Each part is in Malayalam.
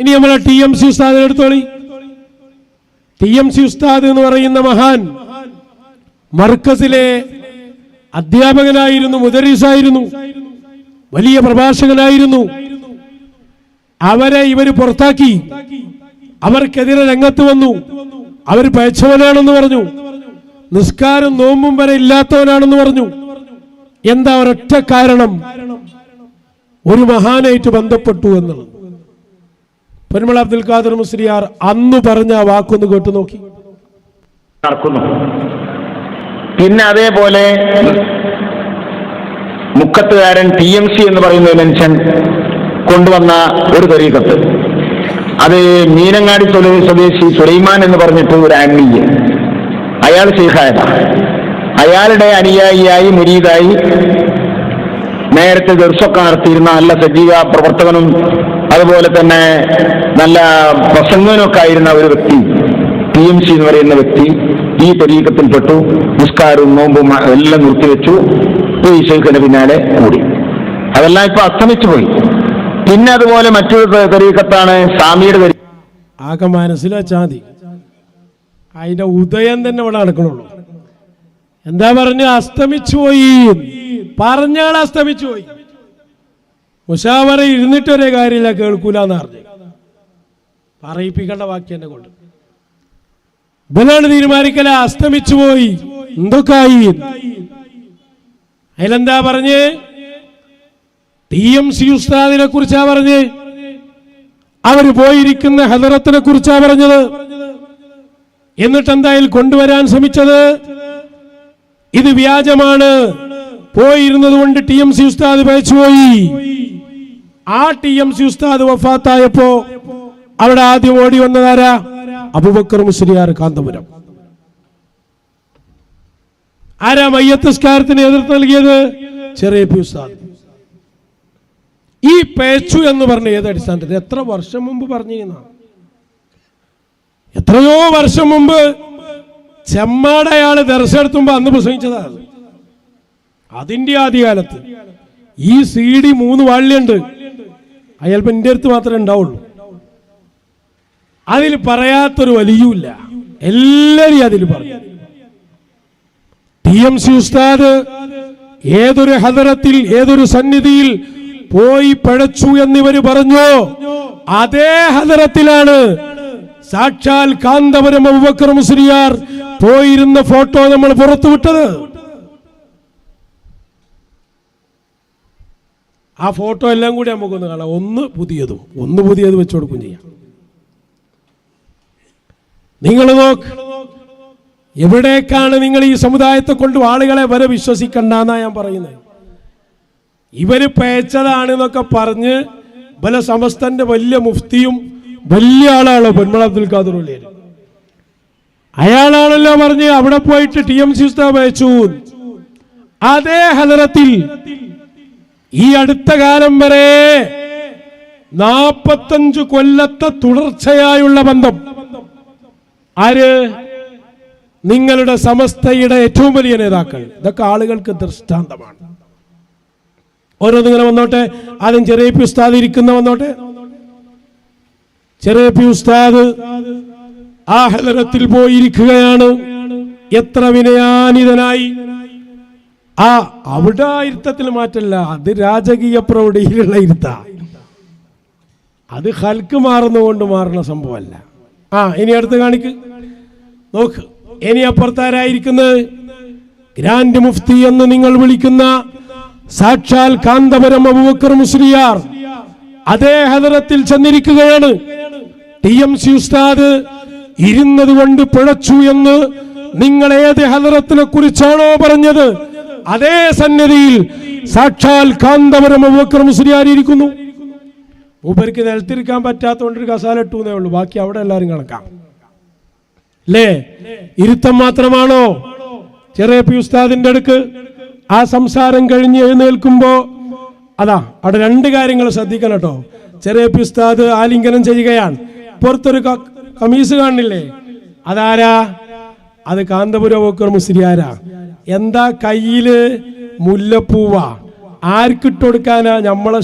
ഇനി നമ്മൾ ടി എം സി ഉസ്താദിനെ എടുത്തോളി. ടി എം സി ഉസ്താദ് എന്ന് പറയുന്ന മഹാൻ മർക്കസിലെ അധ്യാപകനായിരുന്നു മുദരീസായിരുന്നു വലിയ പ്രഭാഷകനായിരുന്നു. അവരെ ഇവർ പുറത്താക്കി. അവർക്കെതിരെ രംഗത്ത് വന്നു. അവർ പയച്ചവനാണെന്ന് പറഞ്ഞു. നിസ്കാരം നോമ്പും വരെ ഇല്ലാത്തവനാണെന്ന് പറഞ്ഞു. എന്താ ഒരൊറ്റ കാരണം? ഒരു മഹാനായിട്ട് ബന്ധപ്പെട്ടു എന്നുള്ളത്. പെരുമള അബ്ദുൽ ഖാദർ മുസ്ലിയാർ അന്ന് പറഞ്ഞ വാക്കൊന്ന് കേട്ടു നോക്കി. നടക്കുന്നു. പിന്നെ അതേപോലെ മുക്കത്തുകാരൻ ടി എം സി എന്ന് പറയുന്ന മനുഷ്യൻ കൊണ്ടുവന്ന ഒരു തെരീക്കത്ത്. അത് മീനങ്ങാടി സ്വദേ- സ്വദേശി സുലൈമാൻ എന്ന് പറഞ്ഞിട്ട് ഒരു ആത്മീയ അയാൾ ശേഖായതാണ് അയാളുടെ അനുയായിയായി മുരീതായി നേരത്തെ ദർശൊക്കെ നടത്തിയിരുന്ന നല്ല സജീവ പ്രവർത്തകനും അതുപോലെ തന്നെ നല്ല പ്രസംഗനൊക്കെ ആയിരുന്ന ഒരു വ്യക്തി ടി എം സി എന്ന് പറയുന്ന വ്യക്തി ഈ പരീക്കത്തിൽപ്പെട്ടു നിസ്കാരവും നോമ്പും എല്ലാം നിർത്തിവെച്ചു ഈ ഷെയ്ഖിന്റെ പിന്നാലെ കൂടി. അതെല്ലാം ഇപ്പൊ അസ്തമിച്ചു പോയി. പിന്നെ അതുപോലെ മറ്റൊരു തെരീക്കത്താണ് സ്വാമിയുടെ ആകെ മനസ്സിലാ മതി അതിന്റെ ഉദയം തന്നെ ഇവിടെ നടക്കണുള്ളൂ. എന്താ പറഞ്ഞു? അസ്തമിച്ചു പോയി. പറഞ്ഞാൽ അസ്തമിച്ചു പോയി. മുഷാവറ ഇരുന്നിട്ട് ഒരേ കാര്യമില്ല കേൾക്കൂലെന്ന് പറഞ്ഞു. പറയിപ്പിക്കേണ്ട വാക്യം എന്നെ കൊണ്ട്. ഇവനാണ് തീരുമാനിക്കല. അസ്തമിച്ചു പോയി. എന്തൊക്കായി? അതിലെന്താ പറഞ്ഞ്? ടി എം സി ഉസ്താദിനെ കുറിച്ചാ പറഞ്ഞ്. അവർ പോയിരിക്കുന്ന ഹദറത്തിനെ കുറിച്ചാ പറഞ്ഞത്. എന്നിട്ട് എന്തായാലും കൊണ്ടുവരാൻ ശ്രമിച്ചത്? ഇത് വ്യാജമാണ്. പോയിരുന്നത് കൊണ്ട് ടി എം സി ഉസ്താദ് പോയി ആ ടി എം സി ഉസ്താദ് വഫാത്തായപ്പോ അവിടെ ആദ്യം ഓടി വന്നതാരാ അബുബക്കർ മുസ്ലിയാർ കാന്തപുരം. ആരാ മയ്യത്തസ്കാരത്തിന് എതിർത്ത് നൽകിയത്? ചെറിയ പി ഉസ്താദ്. ഈ പേച്ചു എന്ന് പറഞ്ഞ ഏത് അടിസ്ഥാനത്തിൽ? എത്ര വർഷം മുമ്പ് പറഞ്ഞിരുന്ന? എത്രയോ വർഷം മുമ്പ് ചെമ്മാടയാൾ ദർശനത്തുമ്പോ അന്ന് പ്രസംഗിച്ചതാണ് അതിന്റെ ആദ്യകാലത്ത് ഈ സി ഡി മൂന്ന് വാള്യുണ്ട് അയാൾക്ക് എന്റെ അടുത്ത് മാത്രമേ ഉണ്ടാവുള്ളൂ. അതിൽ പറയാത്തൊരു വലിയൂല്ല എല്ലാരും അതിൽ പറഞ്ഞു. ടി എം സി ഉസ്താദ് ഏതൊരു ഹദറത്തിൽ ഏതൊരു സന്നിധിയിൽ പോയി പഴച്ചു എന്നിവർ പറഞ്ഞു? അതേ ഹദറത്തിലാണ് സാക്ഷാൽ കാന്തപുരം മുസ്ലിയാർ പോയിരുന്ന ഫോട്ടോ നമ്മൾ പുറത്തുവിട്ടത്. ആ ഫോട്ടോ എല്ലാം കൂടി നമുക്കൊന്ന് കാണാം. ഒന്ന് പുതിയതും ഒന്ന് പുതിയത് വെച്ചു കൊടുക്കും ചെയ്യാം. നിങ്ങൾ നോക്ക് എവിടേക്കാണ് നിങ്ങൾ ഈ സമുദായത്തെ കൊണ്ട് ആളുകളെ വരെ വിശ്വസിക്കണ്ടെന്നാ ഞാൻ പറയുന്നത്. ഇവർ പേച്ചതാണ് എന്നൊക്കെ പറഞ്ഞ് ബല സമസ്തന്റെ വലിയ മുഫ്തിയും വലിയ ആളാണല്ലോ പൊന്മള അബ്ദുൽ ഖാദർ അയാളാണല്ലോ പറഞ്ഞ് അവിടെ പോയിട്ട് ടി എം സി അതേ ഹദറത്തിൽ ഈ അടുത്ത കാലം വരെ നാപ്പത്തഞ്ചു കൊല്ലത്തെ തുടർച്ചയായുള്ള ബന്ധം. ആര്? നിങ്ങളുടെ സമസ്തയുടെ ഏറ്റവും വലിയ നേതാക്കൾ. ഇതൊക്കെ ആളുകൾക്ക് ദൃഷ്ടാന്തമാണ്. ഓരോ നിങ്ങളെ വന്നോട്ടെ? ആദ്യം ചെറിയ പി ഉസ്താദ് ഇരിക്കുന്ന വന്നോട്ടെ? ചെറിയ പി ഉസ്താദ് ആ പോയിരിക്കുകയാണ്. എത്ര വിനയാനിതനായി. ആ അവിടെ ആ ഇരുത്തത്തിൽ മാറ്റല്ല. അത് രാജകീയ പ്രൗഢിയിലുള്ള ഇരുത്ത. അത് ഹൽക്ക് മാറുന്നതുകൊണ്ട് മാറുന്ന സംഭവമല്ല. ആ ഇനി അടുത്ത് കാണിക്ക്. നോക്ക് ഇനി അപ്പുറത്താരായിരിക്കുന്നത് ഗ്രാൻഡ് മുഫ്തി എന്ന് നിങ്ങൾ വിളിക്കുന്ന സാക്ഷാൽ കാന്തപുരം അബുബക്കർ മുസ്ലിയാർ. അതേ ഹദരത്തിൽ ചെന്നിരിക്കുകയാണ്. ടി എം സി ഉസ്താദ് ഇരുന്നത് കൊണ്ട് പിഴച്ചു എന്ന് നിങ്ങൾ ഏത് ഹദറത്തിനെ കുറിച്ചാണോ പറഞ്ഞത്? അതേ സന്നിധിയിൽ സാക്ഷാൽ കാന്തപുരം അബൂബക്കർ ഉപരിക്ക് ഇരിക്കുന്നു? നിലത്തിരിക്കാൻ പറ്റാത്തതുകൊണ്ട് ഒരു കസാല ഇട്ടൂന്നേ ഉള്ളൂ. ബാക്കി അവിടെ എല്ലാവരും കണക്കാം. അല്ലേ ഇരുത്തം മാത്രമാണോ? ചെറിയ പി ഉസ്താദിന്റെ അടുക്ക് ആ സംസാരം കഴിഞ്ഞ് എഴുന്നേൽക്കുമ്പോ അതാ അവിടെ രണ്ട് കാര്യങ്ങൾ ശ്രദ്ധിക്കണം കേട്ടോ. ചെറിയ പി ഉസ്താദ് ആലിംഗനം ചെയ്യുകയാണ്. പുറത്തൊരു കമീസ് കാണില്ലേ? അതാരാ? അത് കാന്തപുരം ഓക്കർ മുസ്ലിയാരാ എന്താ കയ്യിൽ മുല്ലപ്പൂവ? ആർക്കിട്ട് കൊടുക്കാനാ നമ്മളെ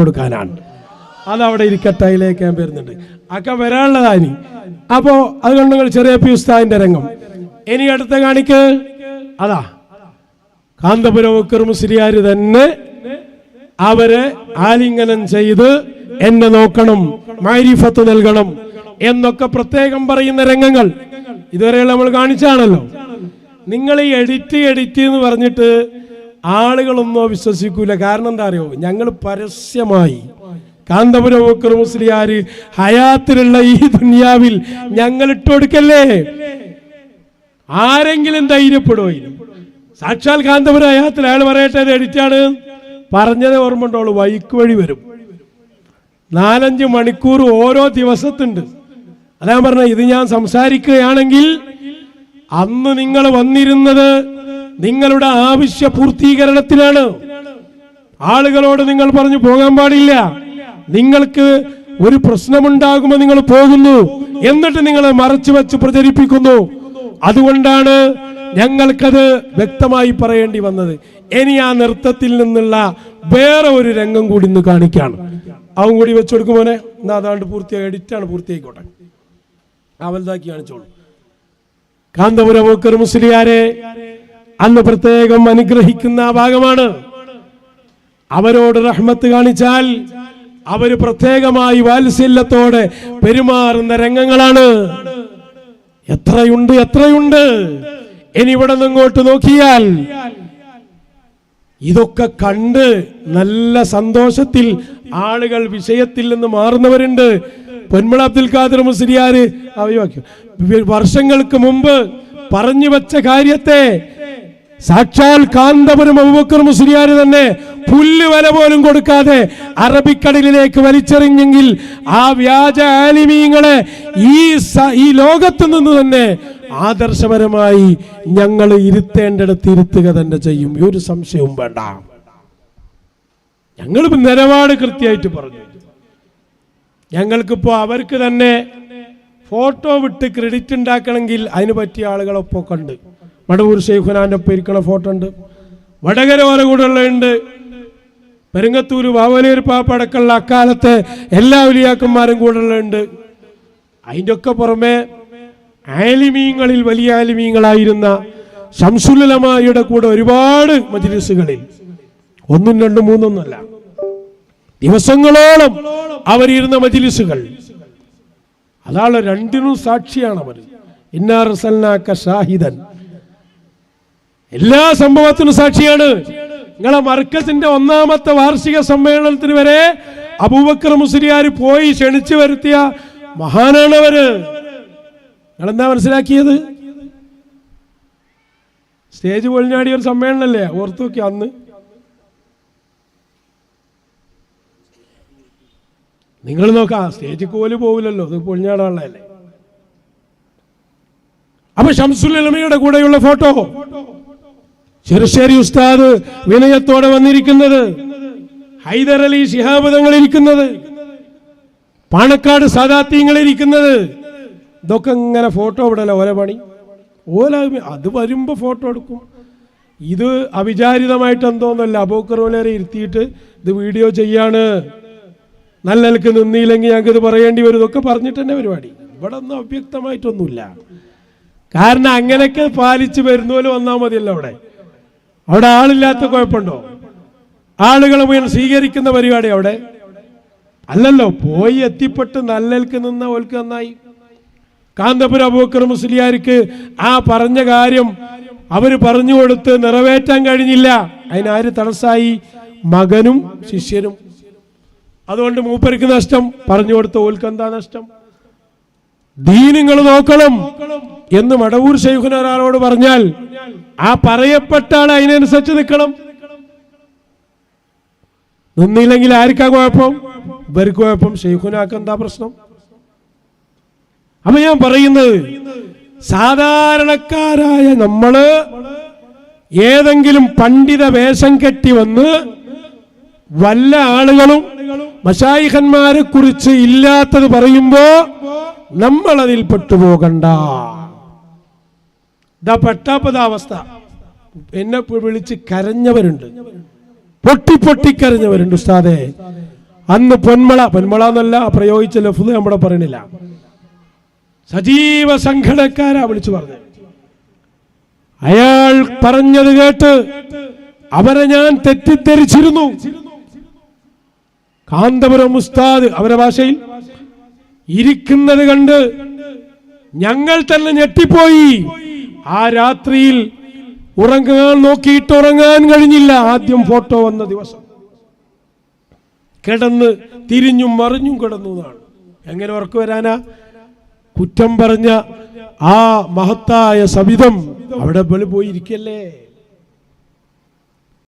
കൊടുക്കാനാണ് അതവിടെ ഇരിക്കട്ടെ അതിലേക്ക് ഞാൻ വരുന്നുണ്ട്. ഒക്കെ വരാനുള്ളതാനി അപ്പോ അതുകൊണ്ട് നിങ്ങൾ ചെറിയ പി ഉസ്താദിന്റെ രംഗം. ഇനി അടുത്ത കാണിക്ക്. അതാ. കാന്തപുരം മുസ്ലിയാർ തന്നെ അവരെ ആലിംഗനം ചെയ്ത് എന്നെ നോക്കണം മാരിഫത്ത് നൽകണം എന്നൊക്കെ പ്രത്യേകം പറയുന്ന രംഗങ്ങൾ ഇതുവരെയുള്ള നമ്മൾ കാണിച്ചാണല്ലോ. നിങ്ങൾ ഈ എഡിറ്റ് എഡിറ്റ് എന്ന് പറഞ്ഞിട്ട് ആളുകളൊന്നും വിശ്വസിക്കൂല. കാരണം എന്താ അറിയോ? ഞങ്ങൾ പരസ്യമായി. കാന്തപുരം ബക്കർ മുസ്ലിയാര് ഹയാത്തിലുള്ള ഈ ദുനിയാവിൽ ഞങ്ങൾ ഇട്ട് കൊടുക്കല്ലേ? ആരെങ്കിലും ധൈര്യപ്പെടുവോ സാക്ഷാൽ കാന്തപുരം ഹയാത്തിൽ അയാൾ പറയട്ടെ എഡിറ്റാണ് പറഞ്ഞത് ഓർമ്മ ഉണ്ടോളൂ വൈക്ക് വഴി വരും. നാലഞ്ച് മണിക്കൂർ ഓരോ ദിവസത്തുണ്ട്. അതാ പറഞ്ഞ ഇത് ഞാൻ സംസാരിക്കുകയാണെങ്കിൽ അന്ന് നിങ്ങൾ വന്നിരുന്നത് നിങ്ങളുടെ ആവശ്യ പൂർത്തീകരണത്തിനാണ് ആളുകളോട് നിങ്ങൾ പറഞ്ഞു പോകാൻ പാടില്ല. നിങ്ങൾക്ക് ഒരു പ്രശ്നമുണ്ടാകുമ്പോൾ നിങ്ങൾ പോകുന്നു എന്നിട്ട് നിങ്ങൾ മറച്ചു വെച്ച് പ്രചരിപ്പിക്കുന്നു. അതുകൊണ്ടാണ് ഞങ്ങൾക്കത് വ്യക്തമായി പറയേണ്ടി വന്നത്. ഇനി ആ നൃത്തത്തിൽ നിന്നുള്ള വേറെ ഒരു രംഗം കൂടി ഇന്ന് കാണിക്കാണ്. അവൻ കൂടി വെച്ചു കൊടുക്കുമോനെ എന്നാ അതാണ്ട് പൂർത്തിയായി എഡിറ്റാണ് പൂർത്തിയായിക്കോട്ടെ. അവൽതാക്കി കാണിച്ചോളൂ. കാന്തപുരം ബക്കർ മുസ്ലിയാരെ അന്ന് പ്രത്യേകം അനുഗ്രഹിക്കുന്ന ഭാഗമാണ്. അവരോട് റഹ്മത്ത് കാണിച്ചാൽ അവർ പ്രത്യേകമായി വാത്സല്യത്തോടെ പെരുമാറുന്ന രംഗങ്ങളാണ്. എത്രയുണ്ട് എത്രയുണ്ട്? ഇനി ഇവിടെ നിങ്ങോട്ട് നോക്കിയാൽ ഇതൊക്കെ കണ്ട് നല്ല സന്തോഷത്തിൽ ആളുകൾ വിഷയത്തിൽ നിന്ന് മാറുന്നവരുണ്ട്. പൊന്മള അബ്ദുൽ ഖാദർ മുസ്ലിയാര് വർഷങ്ങൾക്ക് മുമ്പ് പറഞ്ഞു വെച്ച കാര്യത്തെ സാക്ഷാൽ കാന്തപുരം അബുബക്കർ മുസ്ലിയാർ തന്നെ പുല്ല് വില പോലും കൊടുക്കാതെ അറബിക്കടലിലേക്ക് വലിച്ചെറിഞ്ഞെങ്കിൽ ആ വ്യാജ ആലിമീങ്ങളെ ഈ ഈ ലോകത്ത് നിന്ന് തന്നെ ആദർശപരമായി ഞങ്ങൾ ഇരുത്തേണ്ടടുത്ത് ഇരുത്തുക തന്നെ ചെയ്യും. ഒരു സംശയവും വേണ്ട. ഞങ്ങൾ നിലപാട് കൃത്യമായിട്ട് പറഞ്ഞു. ഞങ്ങൾക്കിപ്പോ അവർക്ക് തന്നെ ഫോട്ടോ വിട്ട് ക്രെഡിറ്റ് ഉണ്ടാക്കണമെങ്കിൽ അതിന് പറ്റിയ ആളുകളൊപ്പം കണ്ട് വടവൂർ ഷെയ്ഖുനാന്റെ ഒപ്പം ഇരിക്കണ ഫോട്ടോ ഉണ്ട്. വടകര ഓല കൂടെ ഉണ്ട്. പെരുങ്ങത്തൂര് വാവലൂർ പാപ്പടക്കമുള്ള അക്കാലത്തെ എല്ലാ വലിയാക്കന്മാരും കൂടെ ഉണ്ട്. അതിന്റെ ഒക്കെ പുറമെ ആലിമീങ്ങളിൽ വലിയ ആലിമീങ്ങളായിരുന്ന ശംസുലമായുടെ കൂടെ ഒരുപാട് മജ്ലിസുകളിൽ. ഒന്നും രണ്ടും മൂന്നൊന്നല്ല ദിവസങ്ങളോളം അവരിരുന്ന മജിലിസുകൾ. അതാണ് രണ്ടിനും സാക്ഷിയാണ് അവർ ഇന്നാറസൽനാക്ക ഷാഹിദൻ. എല്ലാ സംഭവത്തിനും സാക്ഷിയാണ്. നിങ്ങളെ മർക്കസിന്റെ ഒന്നാമത്തെ വാർഷിക സമ്മേളനത്തിന് വരെ അബൂബക്കർ മുസ്ലിയാർ പോയി ക്ഷണിച്ചു വരുത്തിയ മഹാനാണ് അവർ നിങ്ങളെന്താ മനസ്സിലാക്കിയത്? സ്റ്റേജ് പൊളിഞ്ഞാടിയ ഒരു സമ്മേളനമല്ലേ ഓർത്തു നോക്കി അന്ന്. നിങ്ങൾ നോക്കാം സ്റ്റേജിൽ പോലും പോവില്ലല്ലോ ഇത് പൊളിഞ്ഞാടാനുള്ളതല്ലേ അപ്പൊ ഷംസുലമയുടെ കൂടെയുള്ള ഫോട്ടോ? ചെറുശ്ശേരി ഉസ്താദ് വിനയത്തോടെ വന്നിരിക്കുന്നത് ഹൈദരലി അലി ശിഹാബ് ഇരിക്കുന്നത് പാണക്കാട് സാദാത്യങ്ങൾ ഇരിക്കുന്നത്. ഇതൊക്കെ ഇങ്ങനെ ഫോട്ടോ ഇടല ഓല പണി? ഓല അത് വരുമ്പോ ഫോട്ടോ എടുക്കും. ഇത് അവിചാരിതമായിട്ട് എന്തോന്നല്ല അബോക്കറോലരെ ഇരുത്തിയിട്ട് ഇത് വീഡിയോ ചെയ്യാണ്. നല്ല നിലയ്ക്ക് നിന്നില്ലെങ്കിൽ ഞങ്ങൾക്ക് ഇത് പറയേണ്ടി വരും. ഇതൊക്കെ പറഞ്ഞിട്ട് തന്നെ പരിപാടി. ഇവിടെ ഒന്നും അവ്യക്തമായിട്ടൊന്നുമില്ല. കാരണം അങ്ങനെയൊക്കെ പാലിച്ചു വരുന്നോലും വന്നാൽ മതിയല്ലോ അവിടെ. അവിടെ ആളില്ലാത്ത കുഴപ്പമുണ്ടോ? ആളുകൾ മുഴുവൻ സ്വീകരിക്കുന്ന പരിപാടി അവിടെ? അല്ലല്ലോ പോയി എത്തിപ്പെട്ട് നല്ലൽക്ക് നിന്ന ഓൽക്ക് നന്നായി. കാന്തപുര അബൂക്കർ മുസ്ലിയാർക്ക് ആ പറഞ്ഞ കാര്യം അവർ പറഞ്ഞു കൊടുത്ത് നിറവേറ്റാൻ കഴിഞ്ഞില്ല. അതിനാര് തടസ്സായി? മകനും ശിഷ്യനും. അതുകൊണ്ട് മൂപ്പർക്ക് നഷ്ടം പറഞ്ഞു കൊടുത്ത ഓൽക്ക് എന്താ നഷ്ടം? ദീനുങ്ങൾ നോക്കണം എന്ന് മടവൂർ ശൈഖുന ഒരാളോട് പറഞ്ഞാൽ ആ പറയപ്പെട്ട ആൾ അതിനനുസരിച്ച് നിൽക്കണം നിന്നില്ലെങ്കിൽ ആർക്കാ കുഴപ്പം? ഇവർക്ക് കുഴപ്പം ഷെയ്ഖുനാക്ക് എന്താ പ്രശ്നം? അപ്പൊ ഞാൻ പറയുന്നത് സാധാരണക്കാരായ നമ്മൾ ഏതെങ്കിലും പണ്ഡിത വേഷം കെട്ടി വന്ന് വല്ല ആളുകളും മഷായിഖന്മാരെ കുറിച്ച് ഇല്ലാത്തത് പറയുമ്പോ നമ്മൾ അതിൽ പെട്ടുപോകണ്ട. ഇതാ പെട്ടാപ്പത അവസ്ഥ എന്നെ വിളിച്ച് കരഞ്ഞവരുണ്ട്. പൊട്ടി പൊട്ടി കരഞ്ഞവരുണ്ട് ഉസ്താദെ. അന്ന് പൊന്മള പൊന്മള എന്നല്ല പ്രയോഗിച്ച ലഫ്ത് നമ്മുടെ പറയണില്ല. സജീവ സംഘടനക്കാരാ വിളിച്ചു പറഞ്ഞത്. അയാൾ പറഞ്ഞത് കേട്ട് അവരെ ഞാൻ തെറ്റിദ്ധരിച്ചിരുന്നു. കാന്തപുരം ഉസ്താദ് അവരുടെ ഭാഷയിൽ ഇരിക്കുന്നത് കണ്ട് ഞങ്ങൾ തന്നെ ഞെട്ടിപ്പോയി. ആ രാത്രിയിൽ ഉറങ്ങാൻ നോക്കിയിട്ട് ഉറങ്ങാൻ കഴിഞ്ഞില്ല. ആദ്യം ഫോട്ടോ വന്ന ദിവസം. കിടന്ന് തിരിഞ്ഞും മറിഞ്ഞും കിടന്നു എന്നാണ്. എങ്ങനെ ഉറക്കു വരാനാ? കുറ്റം പറഞ്ഞ ആ മഹത്തായ സവിധം അവിടെ പോയി പോയിരിക്കല്ലേ?